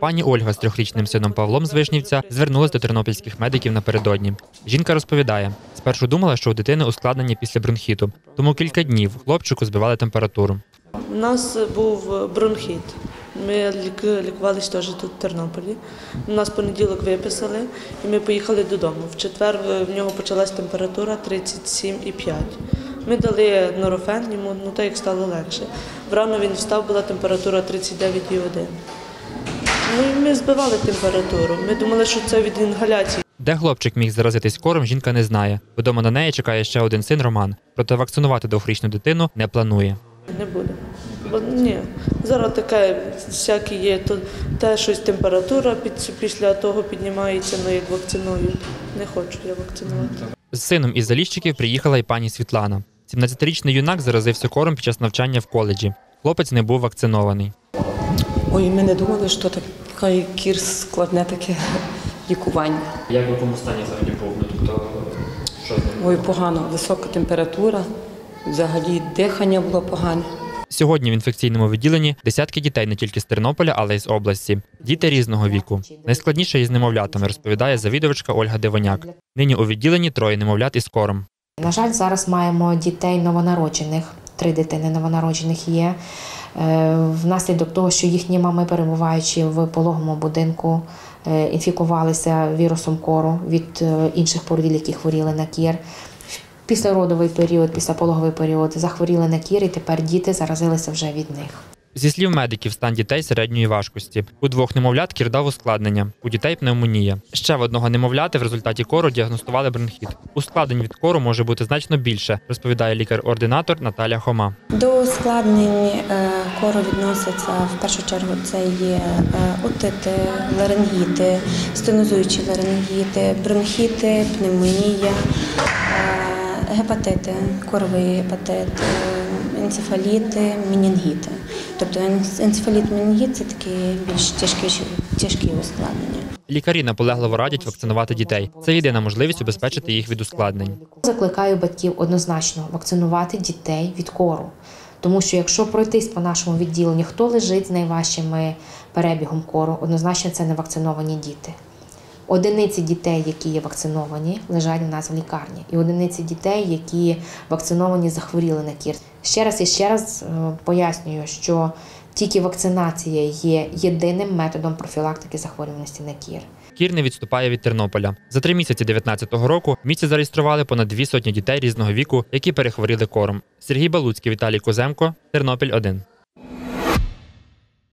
Пані Ольга з трьохрічним сином Павлом з Вишнівця звернулась до тернопільських медиків напередодні. Жінка розповідає, спершу думала, що у дитини ускладнення після бронхіту, тому кілька днів хлопчику збивали температуру. У нас був бронхіт. Ми лікувалися теж тут в Тернополі. Нас понеділок виписали і ми поїхали додому. В четвер в нього почалась температура 37,5. Ми дали норофен йому, ну так як стало легше. Врано він встав, була температура 39,1. І ми збивали температуру. Ми думали, що це від інгаляції. Де хлопчик міг заразитись кором, жінка не знає. Вдома на неї чекає ще один син Роман. Проте вакцинувати двохрічну дитину не планує. Не буде. Бо ні, зараз таке всяке є, то те щось температура під, після того піднімається, ну як вакцинують. Не хочу я вакцинувати. З сином із Заліщиків приїхала й пані Світлана. 17-річний юнак заразився кором під час навчання в коледжі. Хлопець не був вакцинований. Ой, ми не думали, що таке кір складне таке лікування. Як в якому стані взагалі був? Ну, тобто, що з ним? Ой, погано, висока температура, взагалі дихання було погане. Сьогодні в інфекційному відділенні десятки дітей не тільки з Тернополя, але й з області. Діти різного віку. Найскладніше із немовлятами, розповідає завідувачка Ольга Дивоняк. Нині у відділенні троє немовлят із кором. На жаль, зараз маємо дітей новонароджених. Три дитини новонароджених є. Е, Внаслідок того, що їхні мами, перебуваючи в пологому будинку, е, інфікувалися вірусом кору від е, інших породіль, які хворіли на кір. Післяродовий період, післяпологовий період захворіли на кір, і тепер діти заразилися вже від них. Зі слів медиків, стан дітей середньої важкості. У двох немовлят кір дав ускладнення, у дітей пневмонія. Ще в одного немовляти в результаті кору діагностували бронхіт. Ускладнень від кору може бути значно більше, розповідає лікар-ординатор Наталя Хома. До ускладнень е, кору відносяться в першу чергу це є е, отити, ларингіти, стенозуючі ларингіти, бронхіти, пневмонія, е, гепатити, коровий гепатит, е, енцефаліти, менінгіти. Тобто ен- енцефаліт, менінгіт це такі більш тяжкі, тяжкі ускладнення. Лікарі наполегливо радять вакцинувати дітей. Це єдина можливість убезпечити їх від ускладнень. Закликаю батьків однозначно вакцинувати дітей від кору. Тому що якщо пройтись по нашому відділенню, хто лежить з найважчими перебігом кору, однозначно це не вакциновані діти. Одиниці дітей, які є вакциновані, лежать у нас в лікарні, і одиниці дітей, які вакциновані, захворіли на кір. Ще раз і ще раз е, пояснюю, що тільки вакцинація є єдиним методом профілактики захворюваності на кір. Кір не відступає від Тернополя. За три місяці 19-го року в місті зареєстрували понад дві сотні дітей різного віку, які перехворіли кором. Сергій Балуцький, Віталій Коземко, Тернопіль 1